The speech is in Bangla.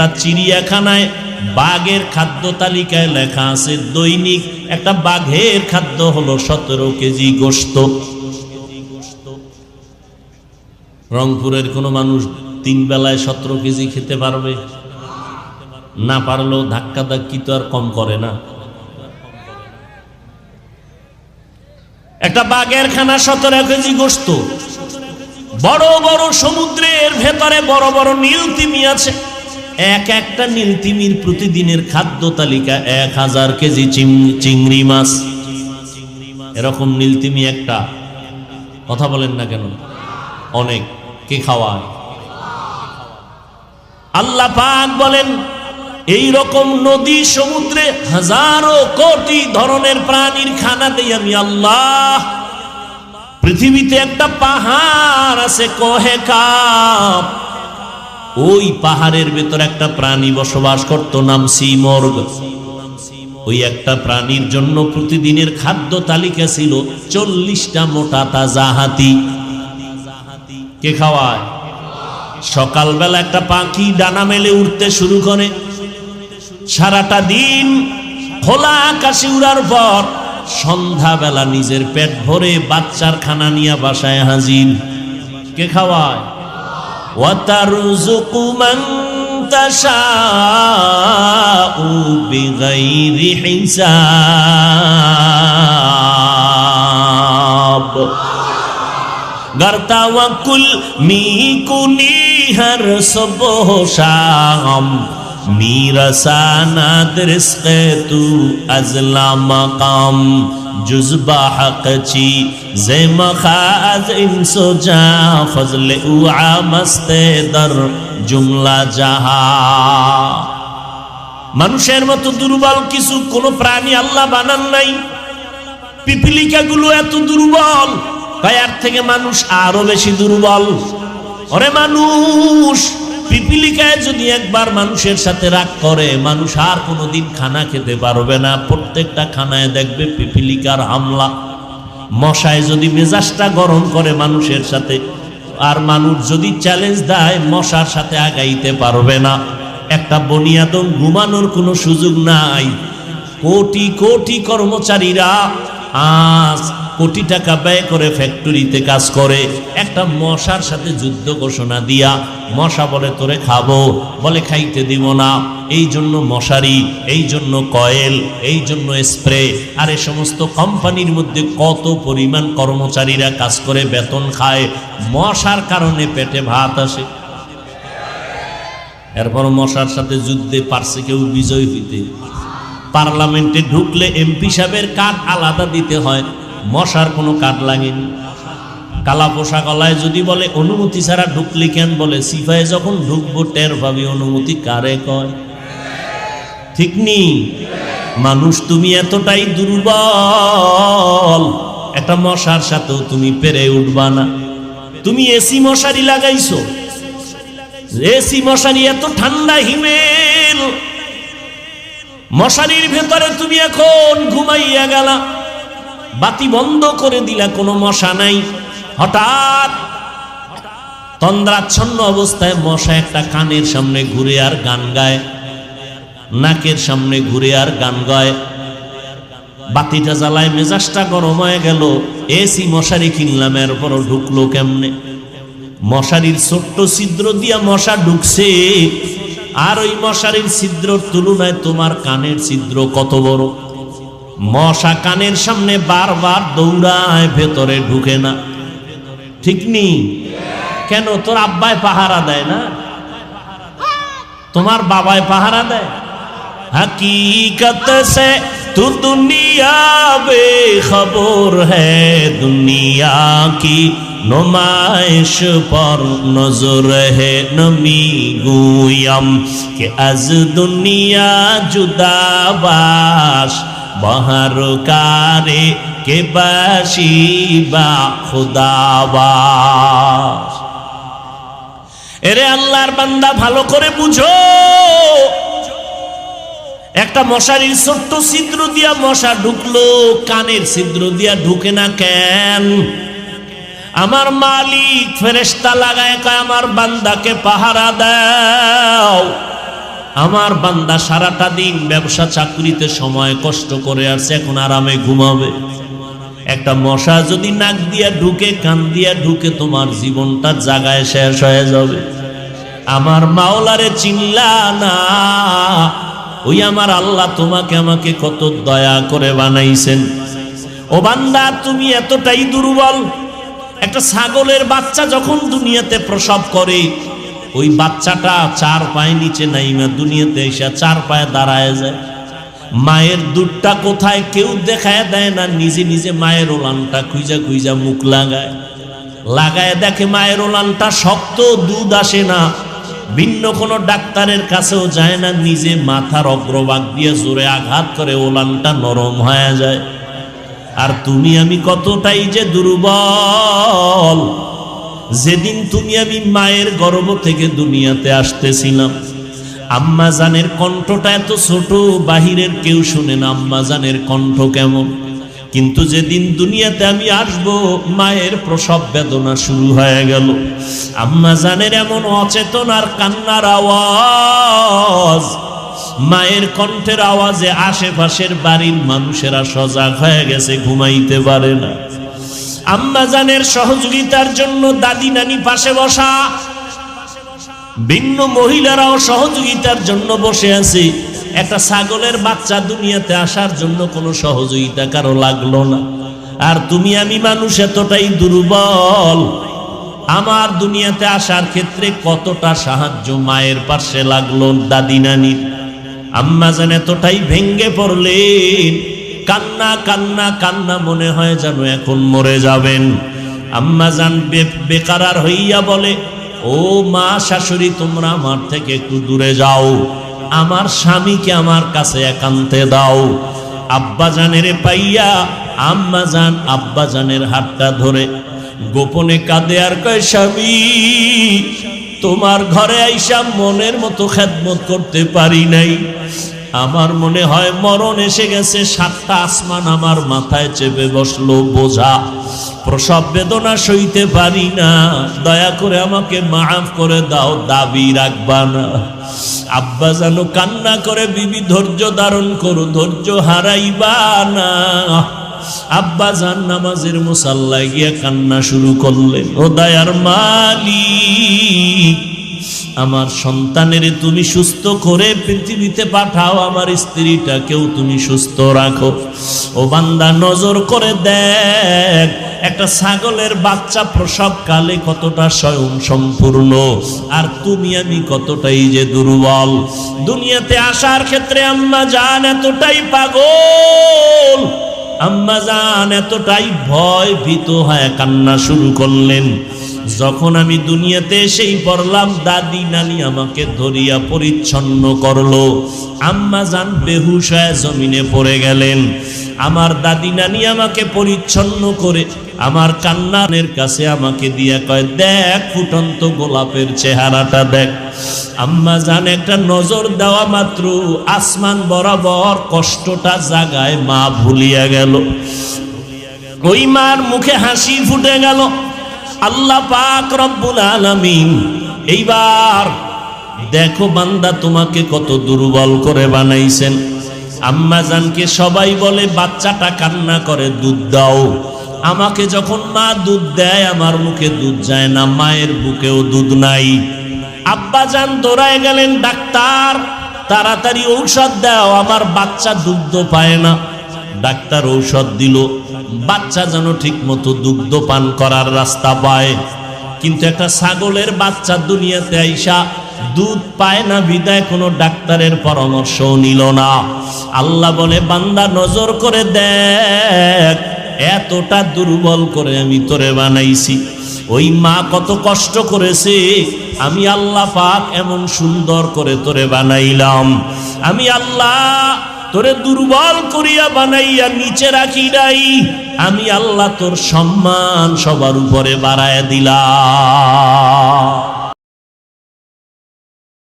একটা চিড়িয়াখানায় বাঘের খাদ্য তালিকায় লেখা আছে, দৈনিক একটা বাঘের খাদ্য হলো সতেরো কেজি গোস্ত রংপুরের কোনো মানুষ তিন বেলায় সতেরো কেজি খেতে পারবে? না পারলেও ধাক্কা ধাক্কি তো আর কম করে না। একটা বাঘের খানা সতেরো কেজি গোস্ত বড় বড় সমুদ্রের ভেতরে বড় বড় নীল তিমি আছে। এক একটা নীল তিমির প্রতিদিনের খাদ্য তালিকা এক হাজার কেজি চিংড়ি মাছ। এরকম নীল তিমি একটা। কথা বলেন না কেন? অনেক। কে খাওয়ায়? আল্লাহ পাক বলেন, এই রকম নদী সমুদ্রে হাজারো কোটি ধরনের প্রাণীর খানা দেই আমি আল্লাহ। পৃথিবীতে একটা পাহাড় আছে, কহে কাপ। ওই পাহাড়ের ভেতর একটা প্রাণী বসবাস করত, নাম সিমর্গ। ওই একটা প্রাণীর জন্য প্রতিদিনের খাদ্য তালিকা ছিল চল্লিশটা মোটা তাজা হাতি। কে খাওয়ায়? সকালবেলা একটা পাখি ডানা মেলে উঠতে শুরু করে। সারাটা দিন খোলা আকাশে উড়ার পর সন্ধ্যাবেলা নিজের পেট ভরে বাচ্চার খানা নিয়ে বাসায় হাজির। কে খাওয়ায়? وترزق من تشاء بغير حساب گرتا وکل می کنی ہر صبح و شام میرساند رزق تو ازلا مقام جزبا حق چی زیم خاز انسو جا فضل او عامست در জুমলা জাহা মানুষের মতো দুর্বল কিছু কোন প্রাণী আল্লাহ বানান নাই পিপিলিকাগুলো এত দুর্বল কয়ার থেকে মানুষ আরো বেশি দুর্বল ওরে মানুষ পিপিলিকায় যদি একবার মানুষের সাথে রাগ করে, মানুষ আর কোনোদিন খানা খেতে পারবে না। প্রত্যেকটা খানায় দেখবে পিপিলিকার হামলা। মশায় যদি মেজাজটা গরম করে মানুষের সাথে, আর মানুষ যদি চ্যালেঞ্জ দেয়, মশার সাথে আগাইতে পারবে না। একটা বনিয়াদম ঘুমানোর কোনো সুযোগ নাই। কোটি কোটি কর্মচারীরা আজ কোটি টাকা ব্যয় করে ফ্যাক্টরিতে কাজ করে। একটা মশার সাথে যুদ্ধ ঘোষণা দিয়া, মশা বলে, তোরে খাব। বলে, খাইতে দিব না। এই জন্য মশারি, এই জন্য কয়েল, এই জন্য স্প্রে। আর এ সমস্ত কোম্পানির মধ্যে কত পরিমাণ কর্মচারীরা কাজ করে, বেতন খায়, মশার কারণে পেটে ভাত আসে। এরপর মশার সাথে যুদ্ধে পারছে কেউ বিজয় হইতে। পার্লামেন্টে ঢুকলে এমপি সাহেবের কার্ড আলাদা দিতে হয়। মশার কোনো কার্ড লাগেনি। কালা পোশাক গলায় যদি বলে, অনুমতি ছাড়া ঢুকলি কেন? বলে সিফায় যখন ঢুকবো, টের পাবি অনুমতি কারে কয়? ঠিক নি? মানুষ তুমি এতটাই দুর্বল, একটা মশার সাথেও তুমি পেরে উঠবা না। তুমি এসি মশারি লাগাইছো। এসি মশারি এত ঠান্ডা হিমেল। মশারির ভেতরে তুমি এখন ঘুমাইয়া গেলা। বাতি বন্ধ করে দিলা, কোনো মশা নাই। হঠাৎ তন্দ্রাচ্ছন্ন অবস্থায় মশা একটা কানের সামনে ঘুরে আর গান গায়, নাকের সামনে ঘুরে আর গান গায়। বাতিটা জ্বালায় মেজাজটা গরম হয়ে গেল এসি মশারি কিনলাম, এরপরও ঢুকলো কেমনে? মশারির ছোট্ট ছিদ্র দিয়া মশা ঢুকছে, আর ওই মশারির ছিদ্রর তুলনায় তোমার কানের ছিদ্র কত বড়? মশা কানের সামনে বারবার দৌড়ায় ভেতরে ঢুকে না ঠিক নি কেন তোর আব্বায় পাহারা দেয় না তোমার বাবায় পাহারা দেয় हकीकत से तू दुनिया बेखबर है दुनिया की नुमाइश पर नजर है नमी गुयम के अज दुनिया जुदाबाश বহরকারে কে বসিবা খুদাবাস এরে আল্লাহর বান্দা, ভালো করে বুঝো। একটা মশারির ছোট্ট ছিদ্র দিয়া মশা ঢুকলো, কানের ছিদ্র দিয়া ঢুকে না কেন? আমার মালিক ফেরেস্তা লাগায় আমার বান্দাকে পাহারা দাও। আমার বান্দা সারাটা দিন ব্যবসা চাকরিতে সময় কষ্ট করে আসছে এখন আরামে ঘুমাবে। একটা মশা যদি নাক দিয়া ঢুকে, কান দিয়া ঢুকে, তোমার জীবনটা জাগায় শেষ হয়ে যাবে। আমার মাওলারে চিনলা না, ওই আমার আল্লাহ তোমাকে আমাকে কত দয়া করে বানাইছেন। ও বান্দা, তুমি এতটাই দুর্বল। একটা ছাগলের বাচ্চা যখন দুনিয়াতে প্রসব করে ওই বাচ্চাটা চার পায়ে নিচে নাইমা দুনিয়াতে এসে চার পায়ে দাঁড়ায় যায়। মায়ের দুধটা কোথায় কেউ দেখায় দেয় না, নিজে নিজে মায়ের ওলানটা খুঁজা খুঁজা মুখ লাগায়। লাগায় দেখে মায়ের ওলানটা শক্ত, দুধ আসে না। ভিন্ন কোনো ডাক্তারের কাছেও যায় না, নিজে মাথার অগ্রভাগ দিয়ে জোরে আঘাত করে ওলানটা নরম হয়ে যায়। আর তুমি আমি কতটাই যে দুর্বল যেদিন তুমি আমি মায়ের গর্ভ থেকে দুনিয়াতে আসতেছিলাম আম্মা জানের কণ্ঠটা এত ছোট, বাহিরের কেউ শুনে না আম্মা জানের কণ্ঠ কেমন। কিন্তু যেদিন দুনিয়াতে আমি আসব, মায়ের প্রসব বেদনা শুরু হয়ে গেল। আম্মা জানের এমন অচেতন আর কান্নার আওয়াজ, মায়ের কণ্ঠের আওয়াজে আশেপাশের বাড়ির মানুষেরা সজাগ হয়ে গেছে, ঘুমাইতে পারে না। আম্মা জানের সহযোগিতার জন্য দাদি নানি পাশে বসা। ভিন্ন মহিলারাও সহযোগিতার জন্য বসে আছে। একটা ছাগলের বাচ্চা দুনিয়াতে আসার জন্য কোনো সহযোগিতা কারও লাগল না। আর তুমি আমি মানুষ এতটাই দুর্বল। আমার দুনিয়াতে আসার ক্ষেত্রে কতটা সাহায্য মায়ের পাশে লাগল দাদি নানির। আম্মা যেন এতটাই ভেঙ্গে পড়লেন। কান্না কান্না কান্না মনে হয় যেন এখন মরে যাবেন। আম্মা যান বেকারার হইয়া বলে, ও মা শাশুড়ি, তোমরা আমার থেকে একটু দূরে যাও। আমার স্বামীকে আমার কাছে একান্তে দাও। আব্বা জানের পাইয়া আম্মা জান আব্বা জানের হাতটা ধরে গোপনে কাঁদে, আর কয়, স্বামী, তোমার ঘরে আইসা মনের মতো খেদমত করতে পারি নাই। আমার মনে হয় মরণ এসে গেছে, সাতটা আসমান আমার মাথায় চেপে বসল বোঝা। প্রসব বেদনা সইতে পারি না, দয়া করে আমাকে মাফ করে দাও, দাবি রাখবা না। আব্বা যেন কান্না করে, বিবি ধৈর্য ধারণ করো, ধৈর্য হারাইবা না। আব্বা জান নামাজের মুসাল্লায় গিয়ে কান্না শুরু করলেন, ও দয়ার মালিক। আমার সন্তানের তুমি সুস্থ করে পৃথিবীতে পাঠাও, আমার স্ত্রীটাকেও তুমি সুস্থ রাখো। ও বান্দা, নজর করে দেখ, একটা ছাগলের বাচ্চা প্রসব কালে কতটা স্বয়ং সম্পূর্ণ, আর তুমি আমি কতটাই যে দুর্বল। দুনিয়াতে আসার ক্ষেত্রে আম্মা জান এতটাই পাগল, আম্মা জান এতটাই ভয় ভীত হয় কান্না শুরু করলেন। যখন আমি দুনিয়াতে এসেই পড়লাম, দাদি নানি আমাকে ধরিয়া পরিচ্ছন্ন করল। আম্মা জান বেহুশ হয়ে জমিনে পড়ে গেলেন। আমার দাদি নানি আমাকে পরিচ্ছন্ন করে আমার কান্নানের কাছে আমাকে দিয়া কয়, দেখ ফুটন্ত গোলাপের চেহারাটা দেখ। আম্মা জান একটা নজর দেওয়া মাত্র আসমান বরাবর কষ্টটা জাগায় মা ভুলিয়া গেল। ওই মার মুখে হাসি ফুটে গেল। আল্লাহ পাক রব্বুল আলামিন, এইবার দেখো বান্দা তোমাকে কত দুর্বল করে বানাইছেন। আম্মা জানকে সবাই বলে, বাচ্চাটা কান্না করে, দুধ দাও। আমাকে যখন মা দুধ দেয়, আমার মুখে দুধ যায় না, মায়ের বুকেও দুধ নাই। আব্বা জান দৌড়ায় গেলেন, ডাক্তার, তাড়াতাড়ি ঔষধ দাও, আমার বাচ্চা দুগ্ধ পায় না। ডাক্তার ঔষধ দিল। বাচ্চা যেন ঠিক মতো দুগ্ধ পান করার রাস্তা পায়। কিন্তু একটা ছাগলের বাচ্চা দুনিয়াতে আইসা দুধ পায় না, বিদায় কোনো ডাক্তারের পরামর্শ নিল না। আল্লাহ বলে, বান্দা, নজর করে দেখ, এতটা দুর্বল করে আমি তোরে বানাইছি। ওই মা কত কষ্ট করেছে, আমি আল্লাহ পাক এমন সুন্দর করে তোরে বানাইলাম। আমি আল্লাহ তোরে দুর্বল করিয়া বানাইয়া নিচে রাখি নাই। আমি আল্লাহ তোর সম্মান সবার উপরে বাড়ায় দিলাম।